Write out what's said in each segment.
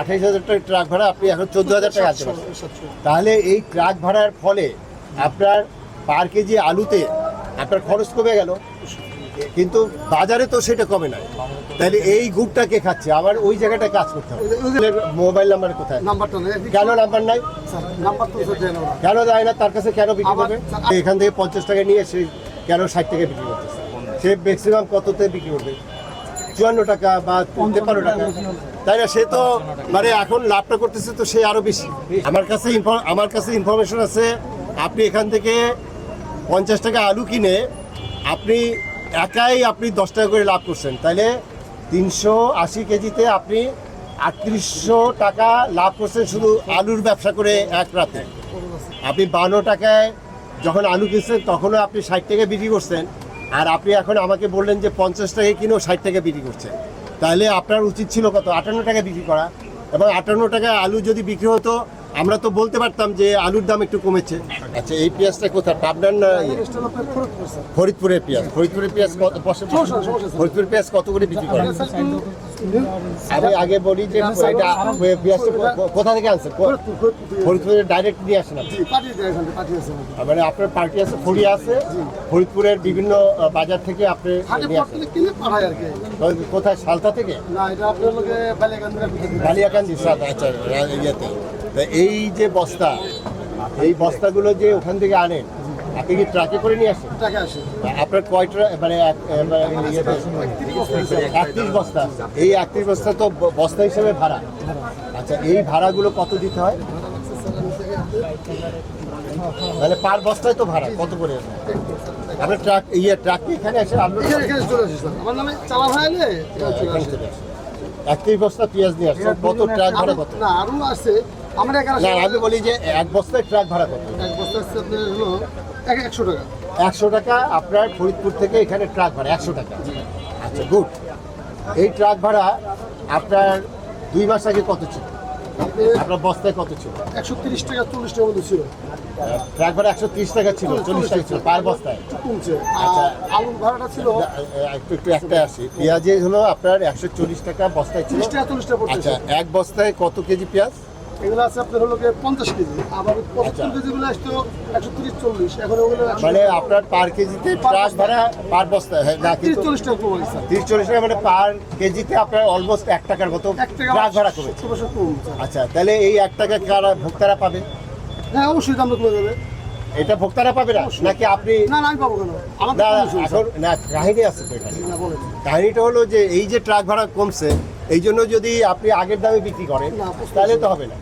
আঠাইশ হাজার টাকা ট্রাক ভাড়া আপনি এখন চোদ্দ হাজার টাকা আছে। সাতশো তাহলে এই ট্রাক ভাড়ার ফলে আপনার পার কেজি আলুতে আপনার খরচ কমে গেল। কিন্তু বাজারে তো সেটা কমে নাই তাহলে এই গুড়টা কে খাচ্ছে? আবার ওই জায়গাটায় কাজ করতে হবে। মোবাইল নাম্বার কোথায়? নাম্বারটা কেন নাম্বার নাই? নাম্বার তো কেন দেয় না? তার কাছে কেন বিক্রি করবে? এখান থেকে পঞ্চাশ টাকা নিয়ে সে কেন ষাট টাকা বিক্রি করতেছে? সে ম্যাক্সিমাম কততে বিক্রি করবে? চুয়ান্ন টাকা বা তেপান্ন টাকা। তাই না? সে তো মানে এখন লাভটা করতেছে তো সে আরও বেশি। আমার কাছে আমার কাছে ইনফরমেশন আছে, আপনি এখান থেকে পঞ্চাশ টাকা আলু কিনে আপনি একাই আপনি দশ টাকা করে লাভ করছেন। তাহলে তিনশো আশি কেজিতে আপনি আটত্রিশশো টাকা লাভ করছেন শুধু আলুর ব্যবসা করে এক রাতে। আপনি বান্ন টাকায় যখন আলু কিনছেন, তখনও আপনি ষাট টাকা বিক্রি করছেন। আর আপনি এখন আমাকে বললেন যে পঞ্চাশ টাকা কিনেও ষাট টাকা বিক্রি করছে। তাহলে আপনার উচিত ছিল কত? আটান্ন টাকা বিক্রি করা। এবং আটান্ন টাকা আলু যদি বিক্রি হতো আমরা তো বলতে পারতাম যে আলুর দাম একটু কমেছে। আচ্ছা এই পেঁয়াজটা কোথায়? পাবনার না ফরিদপুরের পেঁয়াজ। ফরিদপুরের পেঁয়াজ কত। ফরিদপুরের পেঁয়াজ কত করে বিক্রি করে আমি আগে বলি যে এটা পেঁয়াজটা কোথা থেকে আনছেন? কো- ফরিদপুর ফরিদপুর থেকে- ফরিদপুরের ডাইরেক্ট নিয়ে আসে না। মানে আপনার পার্টি আছে ফড়িয়া আছে ফরিদপুরের বিভিন্ন বাজার থেকে আপনি নিয়ে আসেন। কোথায়? সালতা থেকে? না এটা আপনার। বালিয়াকান্দি সাত আচ্ছা ইয়েতে। তা এই যে বস্তা এই বস্তাগুলো যে ওখান থেকে আনেন আপনি কি ট্রাকে করে নিয়ে আসেন? টাকা আসে। আপনার কয় ট্রাক মানে মানে একত্রিশ বস্তা। এই একত্রিশ বস্তা তো বস্তা হিসেবে ভাড়া। আচ্ছা এই ভাড়াগুলো কত দিতে হয়? মানে পার বস্তায় তো ভাড়া কত করে? আপনার ট্রাক ইয়ে ট্রাক এখানে চলে আসে আমার নামে চালান হয়ে এলে এখানে চলে আসে। একত্রিশ বস্তা পেঁয়াজ নিয়ে আসছে কত ট্রাক ভাড়া কত? না আরও আছে। আমরা এখানে না আমি বলি যে এক বস্তায় ট্রাক ভাড়া কত? এক বস্তা আপনার হলো একশো টাকা। একশো টাকা আপনার ফরিদপুর থেকে এখানে ট্রাক ভাড়া একশো টাকা। আচ্ছা গুড। এই ট্রাক ভাড়া আপনার দুই মাস আগে কত ছিল? আপনার বস্তায় কত ছিল? একশো তিরিশ টাকা চল্লিশ টাকা মতো ছিল। ট্রাক ভাড়া একশো ত্রিশ টাকা ছিল চল্লিশ টাকা ছিল পার বস্তায়? কমছে। আচ্ছা। আলুর ভাড়াটা ছিল একটু একটু একটা আসি। পেঁয়াজে হলো আপনার একশো চল্লিশ টাকা বস্তায় তিরিশ টাকা চল্লিশ টাকা আচ্ছা এক বস্তায় কত কেজি পেঁয়াজ? এগুলো আছে আপনার হলো গিয়ে পঞ্চাশ কেজি আবার আচ্ছা। পঁচাত্তর কেজিগুলো আসতো একশো তিরিশ চল্লিশ এখন ওগুলো মানে আপনার পার কেজিতে ট্রাক ভাড়া পার বস্তায় হ্যাঁ, না তিরিশ চল্লিশ টাকা কমে গেছে তিরিশ চল্লিশ টাকা মানে পার কেজিতে আপনার অলমোস্ট এক টাকার মতো ট্রাক ভাড়া কমেছে। স্যার। আচ্ছা তাহলে এই এক টাকা কারা ভোক্তারা পাবে? হ্যাঁ অবশ্যই দামটা কমে যাবে এটা ভোক্তারা পাবে না? নাকি আপনি না না আমি পাবো কেন? না কাহিনী আছে তো এখানে। স্যার। কাহিনীটা হলো যে এই যে ট্রাক ভাড়া কমছে এই জন্য যদি আপনি আগের দামে বিক্রি করেন তাহলে তো হবে না।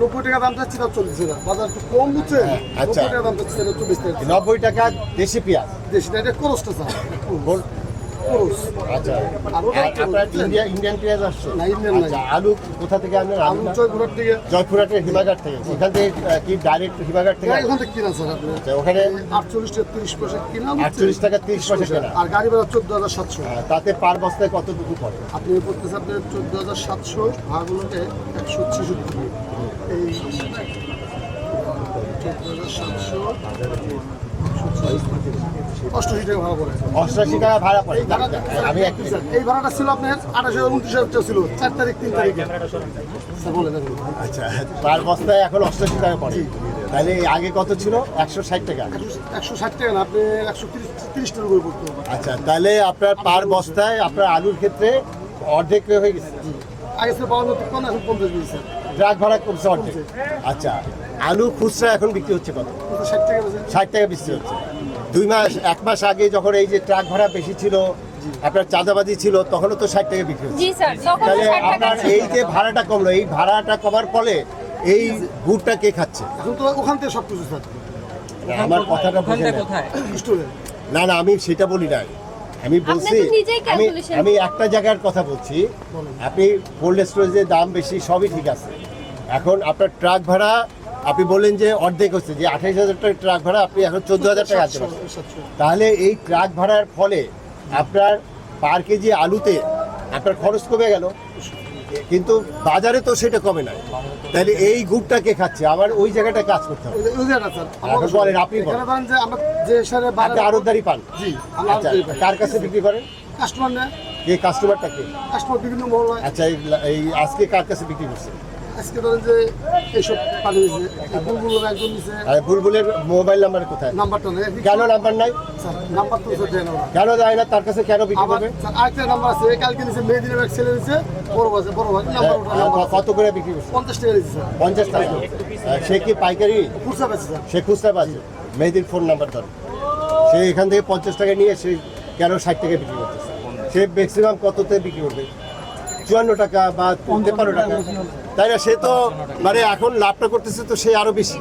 নব্বই টাকা দাম চাচ্ছি চল্লিশ টাকা। বাজার একটু কম বুঝছে আচ্ছা। নব্বই টাকা দাম চাচ্ছি চল্লিশ টাকা। নব্বই টাকা দেশি পেঁয়াজ। দেশি এটা খরচটা স্যার। বল- আচ্ছা। আপনার ইন্ডিয়া ইন্ডিয়ান পেঁয়াজ আসছে। না, Indian নাই। আচ্ছা আলু কোথা থেকে আলু জয়পুরহাটের থেকে। ওখান থেকে কি ডাইরেক্ট থেকে ওখান থেকে কিনা স্যার আপনি। আচ্ছা, ওখানে আটচল্লিশ টাকা তিরিশ পয়সা কিনা? আটচল্লিশ টাকা তিরিশ পয়সা কেনা। আর গাড়ি ভাড়া চোদ্দ হাজার সাতশো। তাতে পার বস্তায় কতটুকু পড়ে? আপনি আপনার চোদ্দ হাজার সাতশো ভাগগুলোকে একশো ছেষট্টি। এই চোদ্দ হাজার সাতশো। অষ্টআশি টাকা ভাড়া পড়ে। অষ্টাশি টাকা ভাড়া পড়ে আমি এই ভাড়াটা ছিল আপনার আঠাশ উনত্রিশ হাজার ছিল। চার তারিখ তিন তারিখে। আচ্ছা পার বস্তায় এখন অষ্টাশি টাকা পড়ে। তাহলে আগে কত ছিল? একশো ষাট টাকা। একশো- ষাট টাকা না আপনি একশো তিরিশ তিরিশ টাকা করে পড়তে আচ্ছা তাহলে আপনার পার বস্তায় আপনার আলুর ক্ষেত্রে অর্ধেক হয়ে গেছে। আগে ছিল বাউন্ন তিপ্পান্ন এখন পঞ্চাশ কেজি ট্রাক ভাড়া কমছে অর্ধেক। আচ্ছা আলু খুচরা এখন বিক্রি হচ্ছে কত? ষাট টাকা বেশি বিক্রি হচ্ছে। দুই মাস এক মাস আগে যখন এই যে ট্রাক ভাড়া বেশি ছিল আপনার চাঁদাবাজি ছিল তখনও তো ষাট টাকা বিক্রি হচ্ছে। জি স্যার তখন তাহলে আপনার এই যে ভাড়াটা কমলো এই ভাড়াটা কমার ফলে এই গুড়টা কে খাচ্ছে? এখন তো ওখান থেকে সব কিছু আমার কথাটা বুঝে না। না আমি সেটা বলি না আমি বলছি আমি আমি একটা জায়গার কথা বলছি। আপনি কোল্ড স্টোরেজের দাম বেশি সবই ঠিক আছে। এখন আপনার ট্রাক ভাড়া আপনি বললেন যে অর্ধেক হচ্ছে যে আঠাইশ হাজার টাকা ট্রাক ভাড়া আপনি এখন চোদ্দ হাজার টাকা আছে সাতশো, সাতশো। তাহলে এই ট্রাক ভাড়ার ফলে আপনার পার কেজি আলুতে আপনার খরচ কমে গেল। কিন্তু বাজারে তো সেটা কমে নাই। তাহলে এই গুড়টা কে খাচ্ছে? আবার ওই জায়গাটায় কাজ করতে হবে। ওই জায়গাটা স্যার। বলেন, আপনি বলেন। এখানে যে আমরা যে সারে আপনি আরোদারি পান? জি আচ্ছা কার কাছে বিক্রি করেন? কাস্টমার নেয় এই কাস্টমারটা কে? কাস্টমার বিভিন্ন আচ্ছা এই এই আজকে কার কাছে বিক্রি করছে আজকে ধরেন যে এইসব দিয়েছে বুলবুল একজন আর বুলবুলের মোবাইল নাম্বার কোথায়? নাম্বারটা নেই কেন নাম্বার নাই? নাম্বার তো স্যার দেয় না কেন যায় না? তার কাছে কেন বিক্রি করবে? স্যার আরেকটা নাম্বার আছে কালকে নিছে মেয়েদিনের এক ছেলে নিছে বড় আছে বড় ভাই নাম্বার ওটা নাম্বার হ্যাঁ, কত করে বিক্রি করছে? পঞ্চাশ টাকা নিচ্ছে স্যার। পঞ্চাশ টাকা। সে কি পাইকারি? খুচরা পেয়েছে স্যার। সে খুচরা পাচ্ছে মেয়েদের ফোন নাম্বার ধর। সে এখান থেকে পঞ্চাশ টাকা নিয়ে সে কেন ষাট টাকা বিক্রি করতেছে? সে ম্যাক্সিমাম কততে বিক্রি করবে? চুয়ান্ন টাকা বা তেপান্ন টাকা। তাই না? সে তো মানে এখন লাভটা করতেছে তো সে আরও বেশি।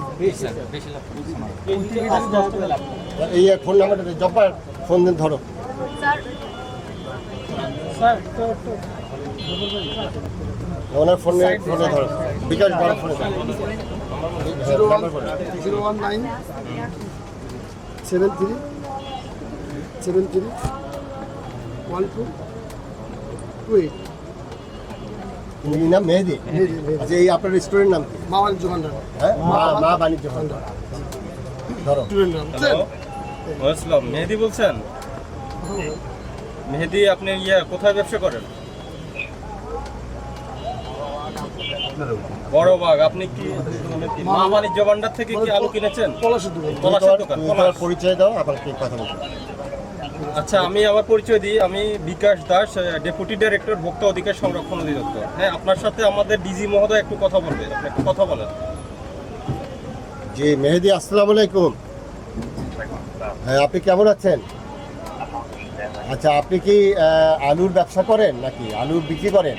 এই ফোন নাম্বারটা জব্বার ফোন দেন ধরো। ওনার ফোনে ফোনে ধরো। বিকাশ বড় ফোনে zero one zero one nine seven three seven three one two two eight ইনি নাম মেহেদি। আচ্ছা এই আপনার রেস্টুরেন্ট নাম কি? মাওয়াল জোহান্ডার হ্যাঁ? মা মা বাণিজ্য ভান্ডার। ধরো। আসসালাম মেহেদি বলছেন? মেহেদি আপনি ইয়ে কোথায় ব্যবসা করেন? বড় বাগ আপনি কি মানে মা বাণিজ্য ভান্ডার থেকে কি আলু কিনেছেন? পলাশের দোকান। পলাশের দোকান, পরিচয় দাও আবার কি কথা বলছো আচ্ছা আমি আমার পরিচয় দিই। আমি বিকাশ দাস ডেপুটি ডাইরেক্টর ভোক্তা অধিকার সংরক্ষণ অধিদপ্তর। হ্যাঁ আপনার সাথে আমাদের ডিজি মহোদয় একটু কথা বলবে। আপনি একটু কথা বলেন। জি মেহেদি আসসালামু আলাইকুম। হ্যাঁ আপনি কেমন আছেন? আচ্ছা আপনি কি আলুর ব্যবসা করেন নাকি? আলু বিক্রি করেন?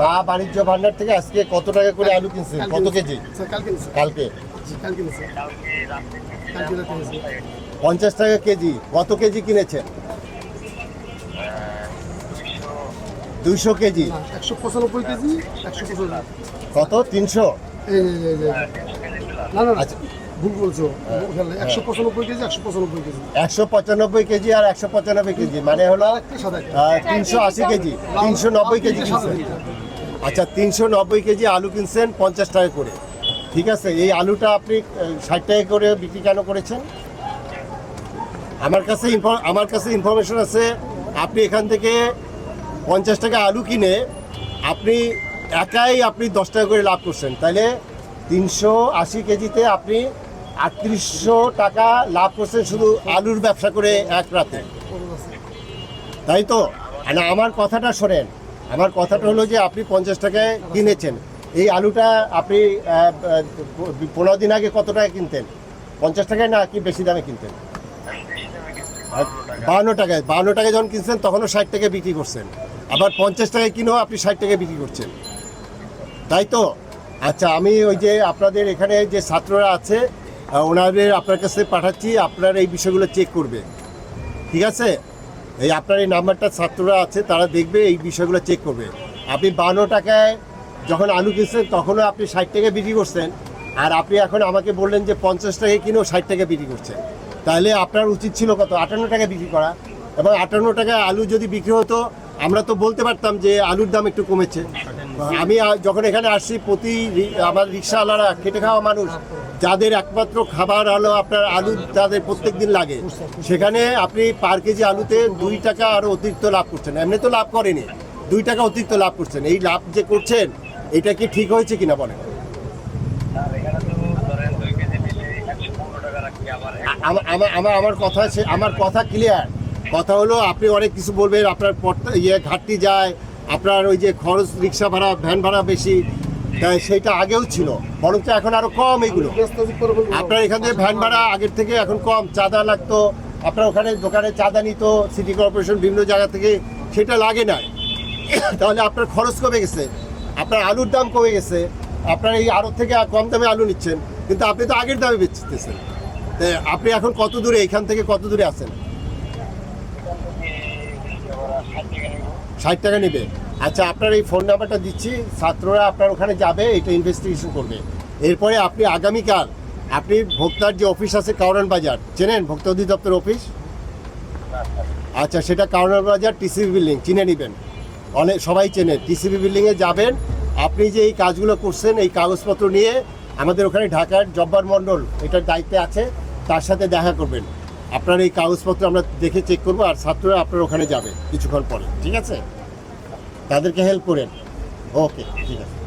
মা বাণিজ্য ভান্ডার থেকে আজকে কত টাকা করে আলু কিনছেন? কত কেজি? কালকে কালকে। কালকে পঞ্চাশ টাকা কেজি কত কেজি কিনেছেন দুইশো কেজি। একশো পঁচানব্বই কেজি একশো কত? তিনশো। না না আচ্ছা। ভুল বলছো। একশো পঁচানব্বই কেজি একশো পঁচানব্বই কেজি। একশো পঁচানব্বই কেজি আর একশো পঁচানব্বই কেজি মানে হলো। তিনশো আশি কেজি তিনশো নব্বই কেজি আচ্ছা তিনশো নব্বই কেজি আলু কিনছেন পঞ্চাশ টাকা করে। ঠিক আছে এই আলুটা আপনি ষাট টাকা করে বিক্রি কেন করেছেন? আমার কাছে আমার কাছে ইনফরমেশন আছে, আপনি এখান থেকে পঞ্চাশ টাকা আলু কিনে আপনি একাই আপনি দশ টাকা করে লাভ করছেন। তাহলে তিনশো আশি কেজিতে আপনি আটত্রিশশো টাকা লাভ করছেন শুধু আলুর ব্যবসা করে এক রাতে। তাই তো? না, আমার কথাটা শোনেন। আমার কথাটা হলো যে আপনি পঞ্চাশ টাকায় কিনেছেন। এই আলুটা আপনি পনেরো দিন আগে কত টাকায় কিনতেন? পঞ্চাশ টাকায় না কি বেশি দামে কিনতেন? বাহান্ন টাকায় বাহান্ন টাকায় যখন কিনছেন তখনও ষাট টাকায় বিক্রি করছেন। আবার পঞ্চাশ টাকায় কিনেও আপনি ষাট টাকায় বিক্রি করছেন। তাই তো? আচ্ছা আমি ওই যে আপনাদের এখানে যে ছাত্ররা আছে ওনাদের আপনার কাছে পাঠাচ্ছি, আপনার এই বিষয়গুলো চেক করবে ঠিক আছে? এই আপনার এই নাম্বারটা ছাত্ররা আছে, তারা দেখবে এই বিষয়গুলো চেক করবে। আপনি বান্ন টাকায় যখন আলু কিনছেন তখনও আপনি ষাট টাকায় বিক্রি করছেন। আর আপনি এখন আমাকে বললেন যে পঞ্চাশ টাকায় কিনেও ষাট টাকা বিক্রি করছেন। তাহলে আপনার উচিত ছিল কত? আটান্ন টাকা বিক্রি করা। এবং আটান্ন টাকায় আলু যদি বিক্রি হতো, আমরা তো বলতে পারতাম যে আলুর দাম একটু কমেছে। আমি যখন এখানে আসছি, প্রতি আমার রিক্সাওয়ালারা, খেটে খাওয়া মানুষ, যাদের একমাত্র খাবার হলো আপনার আলু, তাদের প্রত্যেক দিন লাগে। সেখানে আপনি পার কেজি আলুতে দুই টাকা আরও অতিরিক্ত লাভ করছেন। এমনি তো লাভ করেনি। দুই টাকা অতিরিক্ত লাভ করছেন। এই লাভ যে করছেন, এটা কি ঠিক হয়েছে কিনা বলেন? আ- আমা- আমা- আমার আমার কথা আছে আমার কথা ক্লিয়ার কথা হলো আপনি অনেক কিছু বলবেন আপনার ইয়ে ঘাটতি যায় আপনার ওই যে খরচ রিক্সা ভাড়া ভ্যান ভাড়া বেশি তাই সেইটা আগেও ছিল। বরঞ্চ এখন আরও কম এগুলো। আপনার এখান থেকে ভ্যান ভাড়া আগের থেকে এখন কম চাঁদা লাগতো। আপনার ওখানে দোকানে চাঁদা নিত সিটি কর্পোরেশন বিভিন্ন জায়গা থেকে সেটা লাগে না তাহলে আপনার খরচ কমে গেছে আপনার আলুর দাম কমে গেছে আপনার এই আরও থেকে কম দামে আলু নিচ্ছেন কিন্তু আপনি তো আগের দামে বেচতেছেন। আপনি এখন কত দূরে, এখান থেকে কত দূরে আছেন? ষাট টাকা নেবে। আচ্ছা আপনার এই ফোন নাম্বারটা দিচ্ছি। ছাত্ররা আপনার ওখানে যাবে, এটা ইনভেস্টিগেশন করবে। এরপরে আপনি আগামীকাল, আপনি ভোক্তার যে অফিস আছে কাউরান বাজার, চেনেন ভোক্তা অধিদপ্তর অফিস? আচ্ছা সেটা কাউরান বাজার টিসিবি বিল্ডিং, চিনে নেবেন। অনেক, সবাই চেনে টিসিবি বিল্ডিংয়ে যাবেন। আপনি যে এই কাজগুলো করছেন, এই কাগজপত্র নিয়ে আমাদের ওখানে ঢাকার জব্বার মণ্ডল, এটার দায়িত্বে আছে। তার সাথে দেখা করবেন। আপনার এই কাগজপত্র আমরা দেখে চেক করব আর ছাত্ররা আপনার ওখানে যাবে কিছুক্ষণ পরে, ঠিক আছে? তাদেরকে হেল্প করেন। ওকে ঠিক আছে।